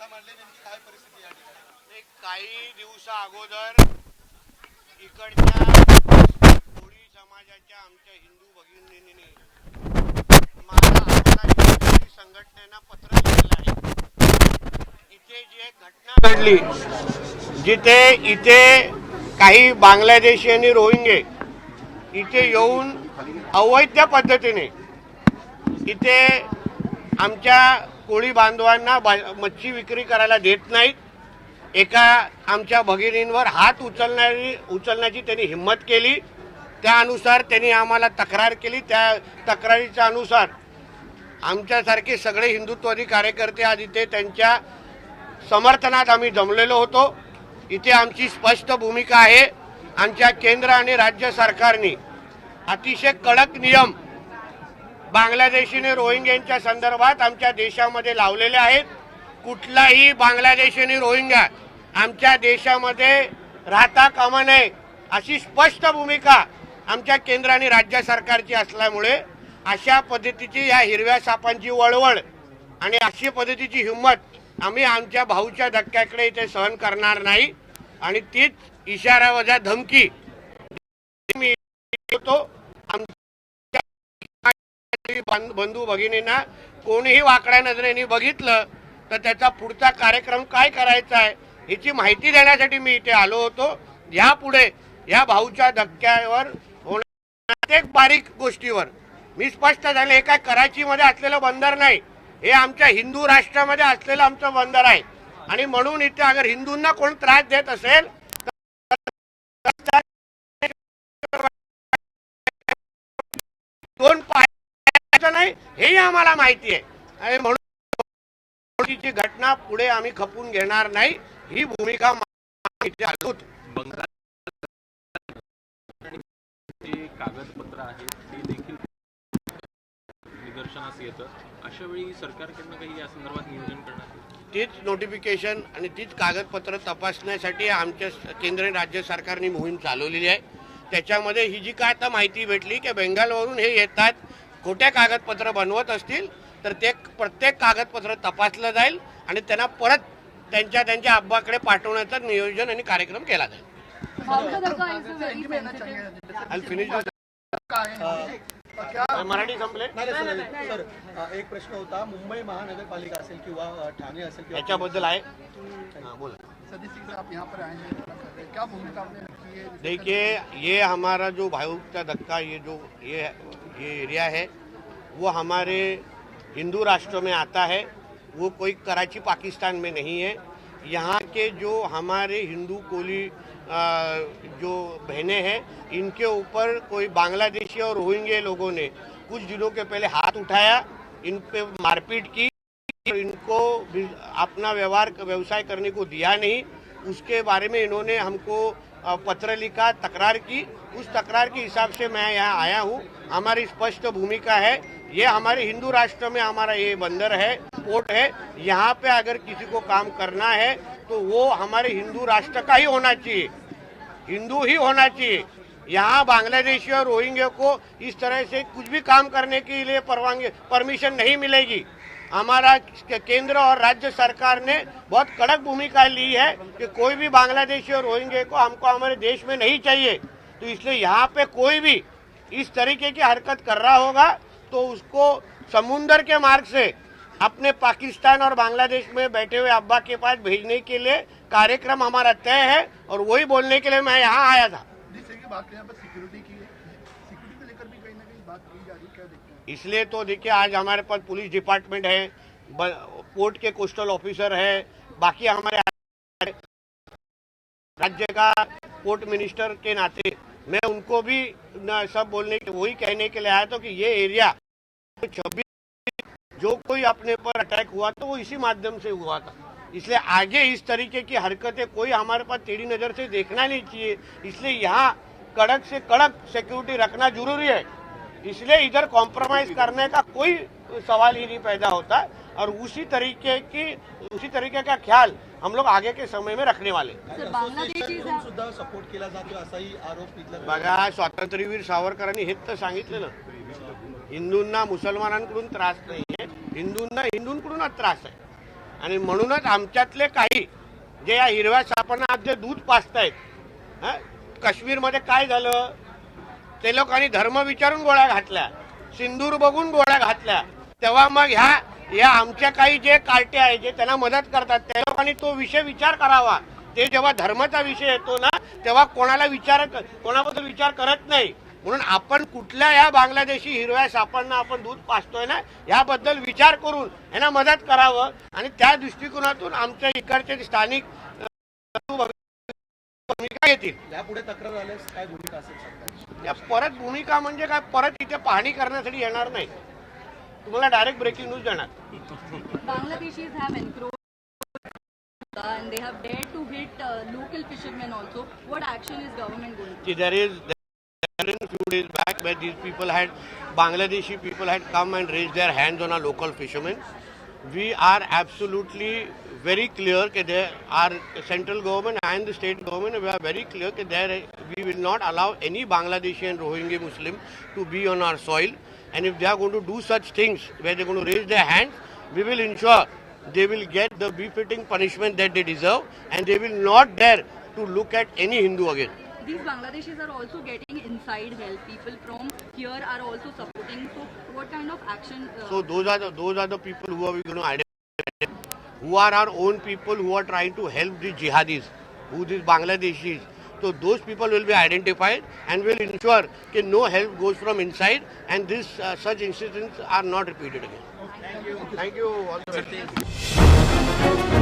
धक्का मारले नेमकी काय परिस्थिती या ठिकाणी? काही दिवसा अगोदर इकडच्या कोळी समाजाच्या आमच्या हिंदू भगिनींनी मला संघटनेनं पत्र लिहिलेलं आहे. इथे जी एक घटना घडली जिथे इथे काही बांगलादेशी आणि रोहिंगे इथे येऊन अवैध पद्धतीने इथे आमच्या कोळी बांधवांना बा- मच्छी विक्री करायला देत नाहीत. एका आमच्या भगिनींवर हात उचलणारी उचलण्याची त्यांनी हिंमत केली. त्यानुसार त्यांनी आम्हाला तक्रार केली. त्या तक्रारीच्या अनुसार आमच्यासारखे सगळे हिंदुत्ववादी कार्यकर्ते आज इथे त्यांच्या समर्थनात आम्ही जमलेलो होतो. इथे आमची स्पष्ट भूमिका आहे. आमच्या केंद्र आणि राज्य सरकारने अतिशय कडक नियम बांगलादेशीने रोहिंग्यांच्या संदर्भात आमच्या देशामध्ये लावलेले आहेत. कुठलाही बांगलादेशीने रोहिंग्या आमच्या देशामध्ये राहता कामा नये अशी स्पष्ट भूमिका आमच्या केंद्र आणि राज्य सरकारची असल्यामुळे अशा पद्धतीची या हिरव्या सापांची वळवळ आणि अशी पद्धतीची हिंमत आम्ही आमच्या भाऊच्या धक्क्याकडे इथे सहन करणार नाही. आणि तीच इशारा वजा धमकी मी बं- बंधू भगिनींना कोणीही वाकड्या नजरेने बघितलं तर त्याचा पुढचा कार्यक्रम काय करायचा आहे याची माहिती देण्यासाठी मी इथे आलो होतो. यापुढे या भाऊच्या धक्क्यावर होणार प्रत्येक बारीक गोष्टीवर मी स्पष्ट झाले हे काय कराचीमध्ये असलेलं बंदर नाही हे आमच्या हिंदू राष्ट्रामध्ये असलेलं आमचं बंदर आहे. आणि म्हणून इथे अगर हिंदूंना कोण त्रास देत असेल दोन पाय हेही आम्हाला माहिती आहे म्हणून घटना पुढे आम्ही खपून घेणार नाही ही भूमिका कागदपत्र आहेत ते देखील निदर्शनास येतं. अशा वेळी सरकारकडनं काही या संदर्भात नियोजन येईल? तीच नोटिफिकेशन आणि तीच कागदपत्र तपासण्यासाठी आमच्या केंद्र आणि राज्य सरकारने मोहीम चालवलेली आहे. त्याच्यामध्ये ही जी काय आता माहिती भेटली की बेंगालवरून हे येतात खोट्या कागदपत्र बनवत असतील तर ते प्रत्येक कागदपत्र तपासलं जाईल आणि त्यांना परत त्यांच्या त्यांच्या अब्बाकडे पाठवण्याचं नियोजन आणि कार्यक्रम केला जाईल. मराठी संपले? सर एक प्रश्न होता. मुंबई महानगरपालिका असेल किंवा ठाणे असेल किंवा याच्याबद्दल आहे? हां, बोला. सदस्य से आप यहाँ पर आए हैं धरना कर रहे हैं। क्या भूमिका आपने रखी है? देखिए ये हमारा जो भाईक का धक्का ये जो ये ये एरिया है, वो हमारे हिंदू राष्ट्र में आता है, वो कोई कराची, पाकिस्तान में नहीं है। यहाँ के जो हमारे हिंदू कोली जो बहनें हैं, इनके ऊपर कोई बांग्लादेशी और रोहिंगे लोगों ने कुछ दिनों के पहले हाथ उठाया, इन पे मारपीट की, इनको अपना व्यवहार, व्यवसाय करने को दिया नहीं। उसके बारे में इन्होंने हमको पत्र लिखा तकरार की। उस तकरार के हिसाब से मैं यहाँ आया हूँ। हमारी स्पष्ट भूमिका है। ये हमारे हिंदू राष्ट्र में हमारा ये बंदर है पोर्ट है। यहाँ पे अगर किसी को काम करना है तो वो हमारे हिंदू राष्ट्र का ही होना चाहिए। हिंदू ही होना चाहिए। यहाँ बांग्लादेशी और रोहिंग्या को इस तरह से कुछ भी काम करने के लिए परवानगी परमिशन नहीं मिलेगी। हमारा केंद्र और राज्य सरकार ने बहुत कड़क भूमिका ली है कि कोई भी बांग्लादेशी और रोहिंग्या को हमको हमारे देश में नहीं चाहिए। तो इसलिए यहाँ पे कोई भी इस तरीके की हरकत कर रहा होगा तो उसको समुंदर के मार्ग से अपने पाकिस्तान और बांग्लादेश में बैठे हुए अब्बा के पास भेजने के लिए कार्यक्रम हमारा तय है और वही बोलने के लिए मैं यहाँ आया था। सिक्योरिटी को लेकर भी कहीं ना कहीं बात की जा रही है क्या देखते हैं इसलिए तो देखिए आज हमारे पास पुलिस डिपार्टमेंट है पोर्ट के कोस्टल ऑफिसर है बाकी हमारे राज्य का पोर्ट मिनिस्टर के नाते मैं उनको भी न, सब बोलने के वही कहने के लिए आया था कि ये एरिया छब्बीस जो कोई अपने पर अटैक हुआ तो वो इसी माध्यम से हुआ था। इसलिए आगे इस तरीके की हरकतें कोई हमारे पास टेढ़ी नज़र से देखना नहीं चाहिए। इसलिए यहाँ कड़क से कड़क सिक्योरिटी रखना ज़रूरी है। इसलिए इधर कॉम्प्रोमाइज करने का कोई सवाल ही नहीं पैदा होता और उसी तरीके की उसी तरीके का ख्याल हम लोग आगे के समय में रखने वाले. सर बांगलादेशी असोसिएशनकडून सुद्धा सपोर्ट केला जातो असाही आरोप इथला बघा स्वातंत्र्यवीर सावरकरांनी हेच तर सांगितलं ना हिंदूंना मुसलमानांकडून त्रास नाही आहे हिंदूंना हिंदूंकडूनच त्रास आहे आणि म्हणूनच आमच्यातले काही जे या हिरव्या सापांना आज जे दूध पाचतायत हं? काश्मीरमध्ये काय झालं ते लोकांनी धर्म विचारून गोळ्या घातल्या. सिंदूर बघून गोळ्या घातल्या. तेव्हा मग ह्या या आमच्या काही जे कार्टे आहे जे त्यांना मदत करतात त्या लोकांनी तो विषय विचार करावा. ते जेव्हा धर्माचा विषय येतो ना तेव्हा कोणाला विचार कोणाबद्दल विचार करत नाही. म्हणून आपण कुठल्या या बांगलादेशी हिरव्या सापांना आपण दूध पाचतोय ना याबद्दल विचार करून यांना मदत करावं. आणि त्या दृष्टिकोनातून आमच्या इकडचे स्थानिक भूमिका येतील परत भूमिका म्हणजे काय? परत तिथे पाहणी करण्यासाठी येणार नाही. तुम्हाला डायरेक्ट ब्रेकिंग न्यूज देणार. Bangladesh is Bangladeshi people had come and raise their hand on a local fisherman We are absolutely very clear that are central government and the state government we are very clear that we will not allow any Bangladeshi and Rohingya Muslim to be on our soil. And if they are going to do such things where they are going to raise their hands, we will ensure they will get the befitting punishment that they deserve and they will not dare to look at any Hindu again. These Bangladeshis are also getting inside help. People from here are also supporting. So, what kind of action? Uh, So those are the those are the people who are we going to identify, who are our own people who are trying to help the jihadis, who these Bangladeshis. So those people will be identified and will ensure that no help goes from inside and this uh, such incidents are not repeated again. Thank you. Thank you. All the best.